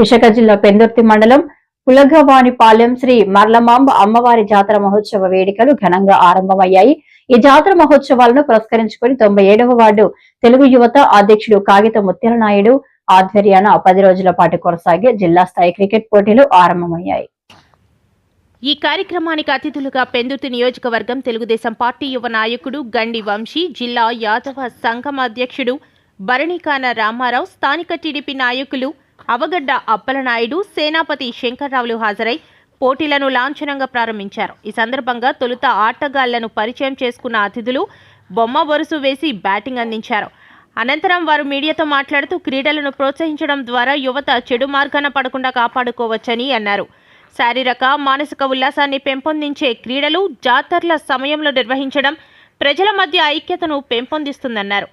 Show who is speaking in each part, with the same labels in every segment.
Speaker 1: విశాఖ జిల్లా పెందుర్తి మండలం పులగవానిపాలెం శ్రీ మర్లమాంబ అమ్మవారి జాతర మహోత్సవ వేడుకలు ఘనంగా ఆరంభమయ్యాయి. ఈ జాతర మహోత్సవాలను పురస్కరించుకుని తొంభై ఏడవ వార్డు తెలుగు యువత అధ్యక్షుడు కాగిత ముత్యాలనాయుడు ఆధ్వర్యాన పది రోజుల పాటు కొనసాగే జిల్లా స్థాయి క్రికెట్ పోటీలు ఆరంభమయ్యాయి.
Speaker 2: ఈ కార్యక్రమానికి అతిథులుగా పెందుర్తి నియోజకవర్గం తెలుగుదేశం పార్టీ యువ నాయకుడు గండి వంశీ జిల్లా యాదవ సంఘం అధ్యక్షుడు భరణికాన రామారావు స్థానిక టీడీపీ నాయకులు అవగడ్డ అప్పలనాయుడు సేనాపతి శంకర్రావులు హాజరై పోటీలను లాంఛనంగా ప్రారంభించారు. ఈ సందర్భంగా తొలుత ఆటగాళ్ళను పరిచయం చేసుకున్న అతిథులు బొమ్మ వరుసు వేసి బ్యాటింగ్ అందించారు. అనంతరం వారు మీడియాతో మాట్లాడుతూ క్రీడలను ప్రోత్సహించడం ద్వారా యువత చెడు మార్గాన పడకుండా కాపాడుకోవచ్చని అన్నారు. శారీరక మానసిక ఉల్లాసాన్ని పెంపొందించే క్రీడలు జాతరల సమయంలో నిర్వహించడం ప్రజల మధ్య ఐక్యతను పెంపొందిస్తుందన్నారు.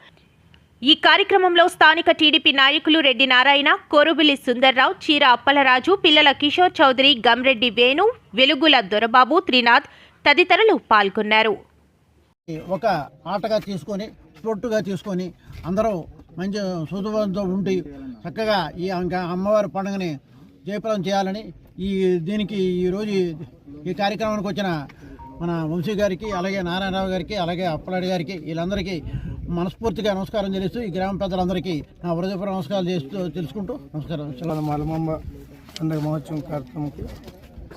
Speaker 2: ఈ కార్యక్రమంలో స్థానిక టీడీపీ నాయకులు రెడ్డి నారాయణ కోరుబిలి సుందర్రావు చీర అప్పలరాజు పిల్లల కిషోర్ చౌదరి గమ్రెడ్డి వేణు వెలుగుల దొరబాబు త్రినాథ్ తదితరులు పాల్గొన్నారు.
Speaker 3: ఒక ఆటగా తీసుకొని స్పోర్టుగా తీసుకొని అందరూ మంచి సుధువంతో ఉండి చక్కగా ఈ అమ్మవారి పండుగని జయప్రదం చేయాలని ఈ దీనికి ఈరోజు ఈ కార్యక్రమానికి వచ్చిన మన వంశీ గారికి అలాగే నారాయణరావు గారికి అలాగే అప్పలాడి గారికి వీళ్ళందరికీ మనస్ఫూర్తిగా నమస్కారం చేస్తూ ఈ గ్రామ పెద్దలందరికీ నా హృదయపూర్వక నమస్కారాలు చేస్తూ తెలుసుకుంటూ నమస్కారం.
Speaker 4: మన మలమాంబ పండుగ మహోత్సవం కార్యక్రమంకి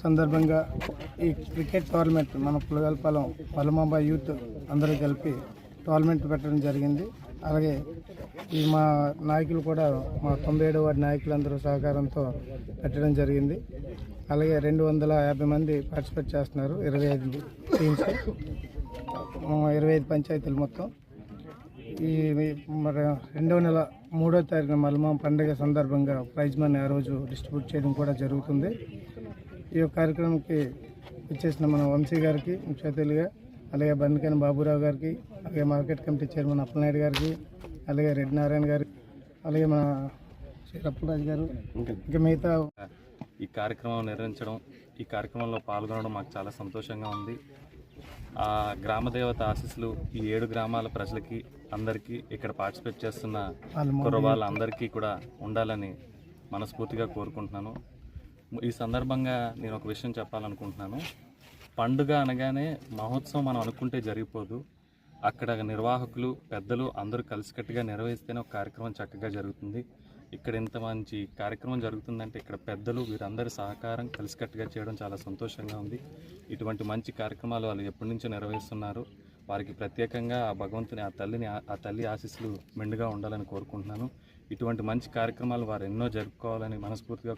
Speaker 4: సందర్భంగా ఈ క్రికెట్ టోర్నమెంట్ మన పులగల్పాలెం మలమాంబ యూత్ అందరూ కలిపి టోర్నమెంట్ పెట్టడం జరిగింది. అలాగే ఈ మా నాయకులు కూడా మా తొంభై ఏడవ వార్డు నాయకులందరూ సహకారంతో పెట్టడం జరిగింది. అలాగే రెండు వందల యాభై మంది పార్టిసిపేట్ చేస్తున్నారు. ఇరవై ఐదు టీమ్స్. ఇరవై ఐదు పంచాయతీలు మొత్తం. ఈ మరి రెండవ నెల మూడో తారీఖున మల్మా పండుగ సందర్భంగా ప్రైజ్ మనీ ఆ రోజు డిస్ట్రిబ్యూట్ చేయడం కూడా జరుగుతుంది. ఈ యొక్క కార్యక్రమంకి వచ్చేసిన మన వంశీ గారికి ముఖ్య అతిథులుగా అలాగే బండికైన బాబురావు గారికి అలాగే మార్కెట్ కమిటీ చైర్మన్ అప్పలనాయుడు గారికి అలాగే రెడ్డి నారాయణ గారికి అలాగే మన రప్పరాజు గారు ఇంకా మిగతా
Speaker 5: ఈ కార్యక్రమం నిర్వహించడం ఈ కార్యక్రమంలో పాల్గొనడం మాకు చాలా సంతోషంగా ఉంది. ఆ గ్రామ దేవత ఆశీస్సులు ఈ ఏడు గ్రామాల ప్రజలకి అందరికీ ఇక్కడ పార్టిసిపేట్ చేస్తున్న కుర్రవాళ్ళందరికీ కూడా ఉండాలని మనస్ఫూర్తిగా కోరుకుంటున్నాను. ఈ సందర్భంగా నేను ఒక విషయం చెప్పాలనుకుంటున్నాను. పండుగ అనగానే మహోత్సవం మనం అనుకుంటే జరిగిపోదు. అక్కడ నిర్వాహకులు పెద్దలు అందరూ కలిసికట్టుగా నిర్వహిస్తేనే ఒక కార్యక్రమం చక్కగా జరుగుతుంది. ఇక్కడ ఇంత మంచి కార్యక్రమం జరుగుతుందంటే ఇక్కడ పెద్దలు వీరందరి సహకారం కలిసికట్టుగా చేయడం చాలా సంతోషంగా ఉంది. ఇటువంటి మంచి కార్యక్రమాలు వాళ్ళు ఎప్పటి నుంచో నిర్వహిస్తున్నారు వారికి ప్రత్యేకంగా ఆ భగవంతుని ఆ తల్లిని ఆ- ఆ తల్లి ఆశీస్సులు మెండుగా ఉండాలని కోరుకుంటున్నాను. ఇటువంటి మంచి కార్యక్రమాలు వారు ఎన్నో జరుపుకోవాలని మనస్ఫూర్తిగా